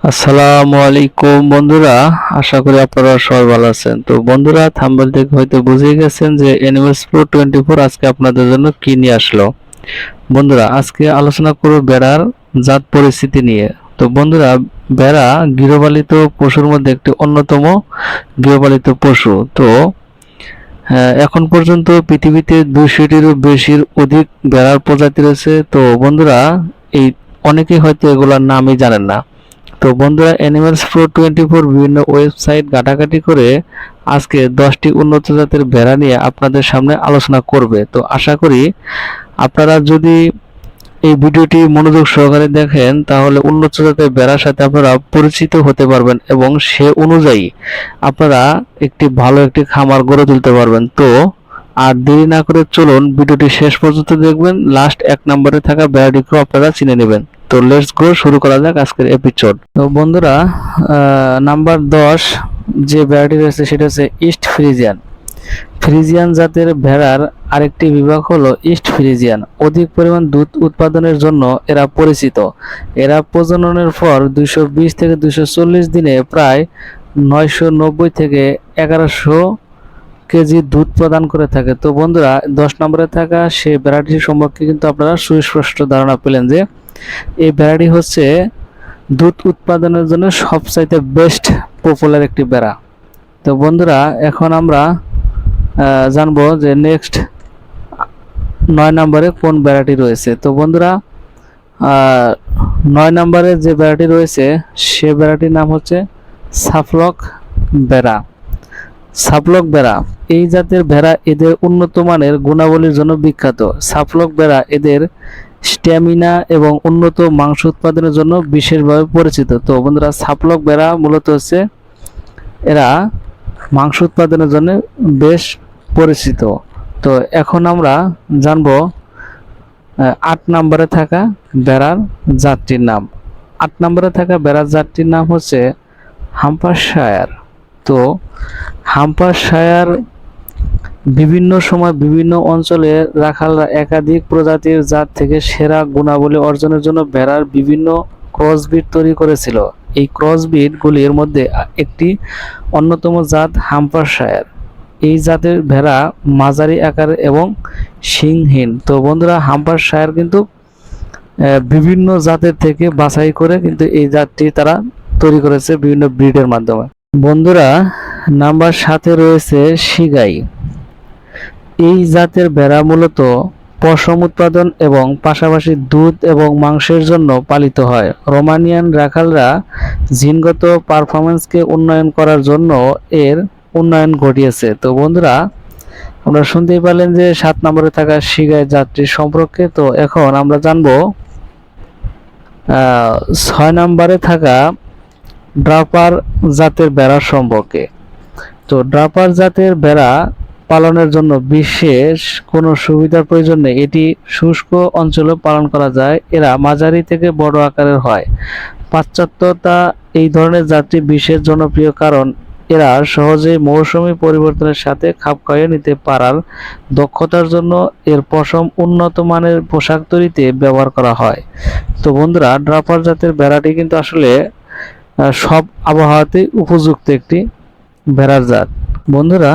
আসসালামু আলাইকুম বন্ধুরা আশা করি আপনারা সবাই ভালো আছেন। তো বন্ধুরা থাম্বেল থেকে হয়তো বুঝে গেছেন যে এনিমেলস প্রো টোয়েন্টি ফোর আজকে আপনাদের জন্য কি নিয়ে আসলো। বন্ধুরা আজকে আলোচনা করব বেড়ার জাত পরিস্থিতি নিয়ে। তো বন্ধুরা বেড়া গৃহপালিত পশুর মধ্যে একটি অন্যতম গৃহপালিত পশু। তো আহ, এখন পর্যন্ত পৃথিবীতে দুইশোটিরও বেশির অধিক বেড়ার প্রজাতি রয়েছে। তো বন্ধুরা এই অনেকেই হয়তো এগুলোর নামই জানেন না। তো বন্ধুরা অ্যানিমালস প্রো টোয়েন্টি ফোর বিভিন্ন ওয়েবসাইট ঘাটাঘাটি করে আজকে দশটি উন্নত জাতের ভেড়া নিয়ে আপনাদের সামনে আলোচনা করবে। তো আশা করি আপনারা যদি এই ভিডিওটি মনোযোগ সহকারে দেখেন, তাহলে উন্নত জাতের ভেড়ার সাথে আপনারা পরিচিত হতে পারবেন এবং সে অনুযায়ী আপনারা একটি ভালো একটি খামার গড়ে তুলতে পারবেন। তো আর দেরি না করে চলুন, ভিডিওটি শেষ পর্যন্ত দেখবেন। লাস্ট এক নম্বরে থাকা ভেড়াটিকেও আপনারা চিনে নেবেন। তো লেটস গো শুরু করা যাক আজকের এপিসোড তো বন্ধুরা নাম্বার দশ যে ভেড়াটি রয়েছে সেটা হচ্ছে ইস্ট ফ্রিজিয়ান ফ্রিজিয়ান জাতের ভেড়ার আরেকটি বিভাগ হলো ইস্ট ফ্রিজিয়ান অধিক পরিমাণ দুধ উৎপাদনের জন্য এরা পরিচিত। এরা প্রজননের পর বিশ থেকে চল্লিশ দিনে প্রায় নয়শো নব্বই থেকে এগারোশো কেজি দুধ প্রদান করে থাকে। তো বন্ধুরা, দশ নম্বরে থাকা সেই ভেড়াটি সম্পর্কে কিন্তু আপনারা সুস্পষ্ট ধারণা পেলেন যে এই ভেড়াটি হচ্ছে দুধ উৎপাদনের জন্য সবচাইতে বেস্ট পপুলার একটি বেড়া তো বন্ধুরা, এখন আমরা জানব যে নেক্সট নয় নম্বরে কোন বেড়াটি রয়েছে। তো বন্ধুরা নয় নম্বরে যে বেড়াটি রয়েছে, সে বেড়াটির নাম হচ্ছে সাফলক বেড়া সাফলক বেড়া এই জাতের ভেড়া এদের উন্নত মানের গুণাবলীর জন্য বিখ্যাত। সাফলক বেড়া এদের স্ট্যামিনা এবং উন্নত মাংস উৎপাদনের জন্য বিশেষভাবে পরিচিত। তো বন্ধুরা সাফলক ভেড়া মূলত হচ্ছে এরা মাংস উৎপাদনের জন্য বেশ পরিচিত। তো এখন আমরা জানব আট নম্বরে থাকা বেড়ার জাতটির নাম। আট নম্বরে থাকা বেড়ার জাতটির নাম হচ্ছে হাম্পারশায়ার। তো হাম্পারশায়ার বিভিন্ন সময় বিভিন্ন অঞ্চলে রাখালরা একাধিক প্রজাতির জাত থেকে সেরা গুণাবলী অর্জনের জন্য ভেড়ার বিভিন্ন ক্রসবিট তৈরি করেছিল। এই ক্রসবিট গুলির মধ্যে একটি অন্যতম জাত হাম্পারশায়ার। এই জাতের ভেড়া মাঝারি আকার এবং শিংহীন। তো বন্ধুরা, হাম্পারশায়ার কিন্তু বিভিন্ন জাতের থেকে বাছাই করে কিন্তু এই জাতটি তারা তৈরি করেছে বিভিন্ন ব্রিডের মাধ্যমে। বন্ধুরা, নাম্বার সাথে রয়েছে সিগাই এই জাতের ভেড়া মূলত পশম উৎপাদন এবং পাশাপাশি দুধ এবং মাংসের জন্য পালিত হয়। রোমানিয়ান রাখালরা জিনগত পারফরমেন্সকে উন্নয়ন করার জন্য এর উন্নয়ন ঘটিয়েছে। তো বন্ধুরা, আমরা শুনতেই পারলেন যে সাত নম্বরে থাকা সিগাই যাত্রী সম্পর্কে। তো এখন আমরা জানব ছয় নম্বরে থাকা ড্রাপার জাতের বেড়া সম্পর্কে। তো ড্রাপার জাতের বেড়া পালনের জন্য বিশেষ কোনো সুবিধার প্রয়োজন নেই। এটি শুষ্ক অঞ্চলে পালন করা যায়। এরা মাঝারি থেকে বড় আকারের হয়। পাশ্চাত্যতা এই ধরনের জাতটি বিশেষ জনপ্রিয় কারণ, এরা সহজেই মৌসুমী পরিবর্তনের সাথে খাপ খাইয়ে নিতে পারার দক্ষতার জন্য এর পশম উন্নত মানের পোশাক তৈরিতে ব্যবহার করা হয়। তো বন্ধুরা, ড্রাপার জাতের ভেড়াটি কিন্তু আসলে সব আবহাওয়াতে উপযুক্ত একটি ভেড়ার জাত। বন্ধুরা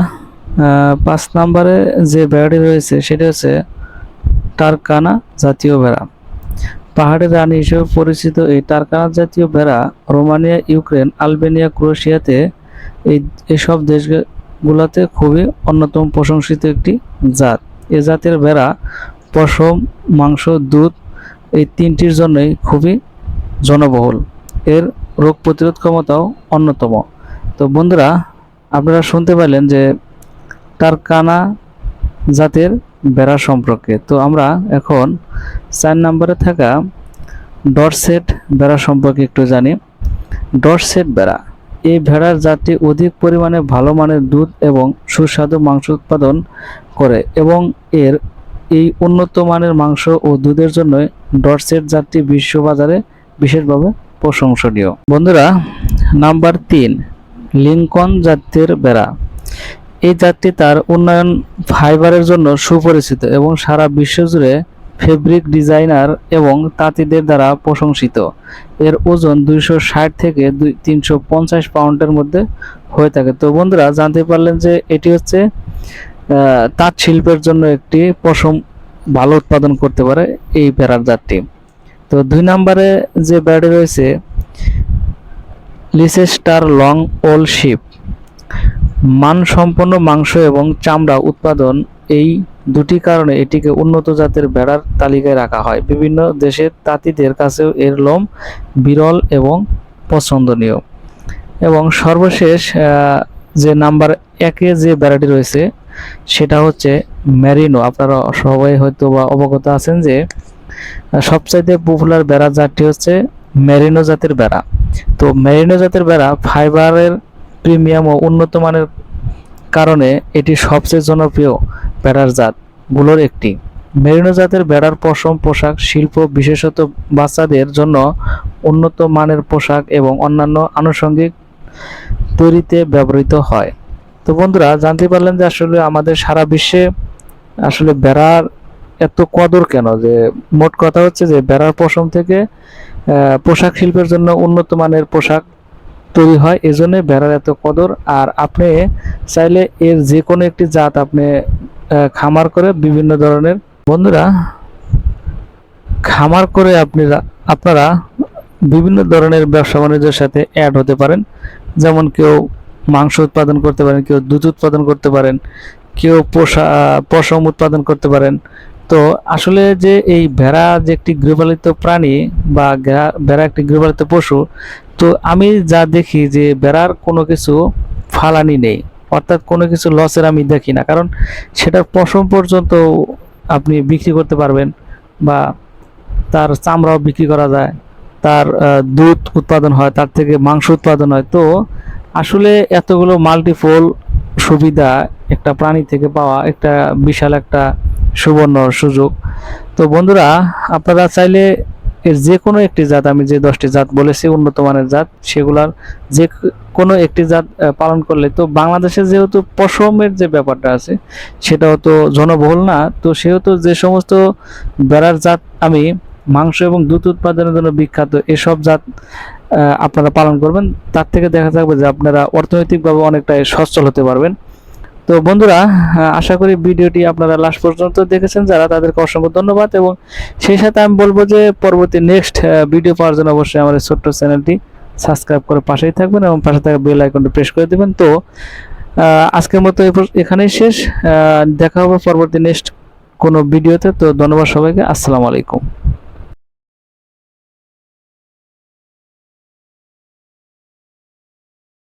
পাঁচ নম্বরে যে ভেড়াটি রয়েছে, সেটা হচ্ছে টারকানা জাতীয় ভেড়া পাহাড়ের রানী হিসেবে পরিচিত এই টারকানা জাতীয় ভেড়া রোমানিয়া, ইউক্রেন, আলবেনিয়া, ক্রোয়েশিয়াতে এই, এসব দেশগুলোতে খুবই অন্যতম প্রশংসিত একটি জাত। এ জাতের ভেড়া পশম, মাংস, দুধ এই তিনটির জন্যই খুবই জনবহুল। এর রোগ প্রতিরোধ ক্ষমতাও অন্যতম। তো বন্ধুরা, আপনারা শুনতে পারলেন যে টারকানা জাতের বেড়া সম্পর্কে। তো আমরা এখন চার নম্বরে থাকা ডরসেট বেড়া সম্পর্কে একটু জানি। ডরসেট বেড়া, এই ভেড়ার জাতটি অধিক পরিমাণে ভালো মানের দুধ এবং সুস্বাদু মাংস উৎপাদন করে এবং এর এই উন্নত মানের মাংস ও দুধের জন্য ডরসেট জাতটি বিশ্ববাজারে বিশেষভাবে প্রশংসনীয়। বন্ধুরা, নাম্বার তিন লিঙ্কন জাতের বেড়া। এই জাতটি তার উন্নয়ন ফাইবারের জন্য সুপরিচিত এবং সারা বিশ্ব জুড়ে ফেব্রিক ডিজাইনার এবং তাঁতিদের দ্বারা প্রশংসিত। এর ওজন দুইশো ষাট থেকে দুই, তিনশো পঞ্চাশ পাউন্ডের মধ্যে হয়ে থাকে। তো বন্ধুরা, জানতে পারলেন যে এটি হচ্ছে তাঁত শিল্পের জন্য একটি পশম ভালো উৎপাদন করতে পারে এই ভেড়ার জাতটি। তো দুই নম্বরে যে ব্যাডে রয়েছে, লিসেস্টার লং ওল শিপ। মানসম্পন্ন মাংস এবং চামড়া উৎপাদন, এই দুটি কারণে এটিকে উন্নত জাতের ভেড়ার তালিকায় রাখা হয়। বিভিন্ন দেশের তাঁতিদের কাছেও এর লোম বিরল এবং পছন্দনীয়। এবং সর্বশেষ যে নাম্বার একে যে ভেড়াটি রয়েছে, সেটা হচ্ছে ম্যারিনো আপনারা সবাই হয়তো বা অবগত আছেন যে সবচাইতে পপুলার বেড়া জাতটি হচ্ছে ম্যারিনো জাতের বেড়া। তো ম্যারিনো জাতের বেড়া ফাইবারের প্রিমিয়াম ও উন্নত মানের কারণে এটি সবচেয়ে জনপ্রিয় বেড়ার জাতগুলোর একটি। মেরিনো জাতের বেড়ার পশম পোশাক শিল্প বিশেষত বাচ্চাদের জন্য উন্নত মানের পোশাক এবং অন্যান্য আনুষঙ্গিক তৈরিতে ব্যবহৃত হয়। তো বন্ধুরা, জানতে পারলেন যে আসলে আমাদের সারা বিশ্বে আসলে বেড়ার এত কদর কেন? যে মোট কথা হচ্ছে যে বেড়ার পশম থেকে পোশাক শিল্পের জন্য উন্নত মানের পোশাক তৈরি হয় এজন্য বেড়ার এত কদর। আর আপনি চাইলে এর যে কোনো একটি জাত আপনি খামার করে বিভিন্ন ধরনের, বন্ধুরা, খামার করে আপনারা আপনারা বিভিন্ন ধরনের ব্যবসা বাণিজ্যের সাথে অ্যাড হতে পারেন। যেমন কেউ মাংস উৎপাদন করতে পারেন, কেউ দুধ উৎপাদন করতে পারেন, কেউ পোষা পশম উৎপাদন করতে পারেন তো আসলে যে এই ভেড়া যে একটি গৃহপালিত প্রাণী বা ভেড়া একটি গৃহপালিত পশু, তো আমি যা দেখি যে বেড়ার কোনো কিছু ফালানি নেই, অর্থাৎ কোনো কিছু লসের আমি দেখি না। কারণ সেটার পশম পর্যন্ত আপনি বিক্রি করতে পারবেন বা তার চামড়াও বিক্রি করা যায়, তার দুধ উৎপাদন হয়, তার থেকে মাংস উৎপাদন হয়। তো আসলে এতগুলো মাল্টিফোল সুবিধা একটা প্রাণী থেকে পাওয়া একটা বিশাল একটা সুবর্ণ সুযোগ। তো বন্ধুরা, আপনারা চাইলে এর যে কোনো একটি জাত, আমি যে দশটি জাত বলেছি, উন্নত মানের জাত, সেগুলার যে কোনো একটি জাত পালন করলে তো বাংলাদেশে যেহেতু পশমের যে ব্যাপারটা আছে, সেটাও তো জনবহুল না। তো সেহেতু যে সমস্ত বেড়ার জাত আমি, মাংস এবং দুধ উৎপাদনের জন্য বিখ্যাত এসব জাত আপনারা পালন করবেন। তার থেকে দেখা যাবে যে আপনারা অর্থনৈতিকভাবে অনেকটাই সচ্ছল হতে পারবেন। তো বন্ধুরা আশা করি ভিডিওটি আপনারা লাস্ট পর্যন্ত দেখেছেন, যারা তাদেরকে অসংখ্য ধন্যবাদ এবং সেই সাথে আমি বলব যে পরবর্তী নেক্সট ভিডিও পাওয়ার জন্য অবশ্যই এই ছোট্ট চ্যানেলটি সাবস্ক্রাইব করে পাশেই থাকবেন এবং পাশে থাকা বেল আইকনটি প্রেস করে দেবেন। তো আজকের মতো এখানেই শেষ। দেখা হবে পরবর্তী নেক্সট কোনো ভিডিওতে তো ধন্যবাদ সবাইকে। আসসালামু আলাইকুম।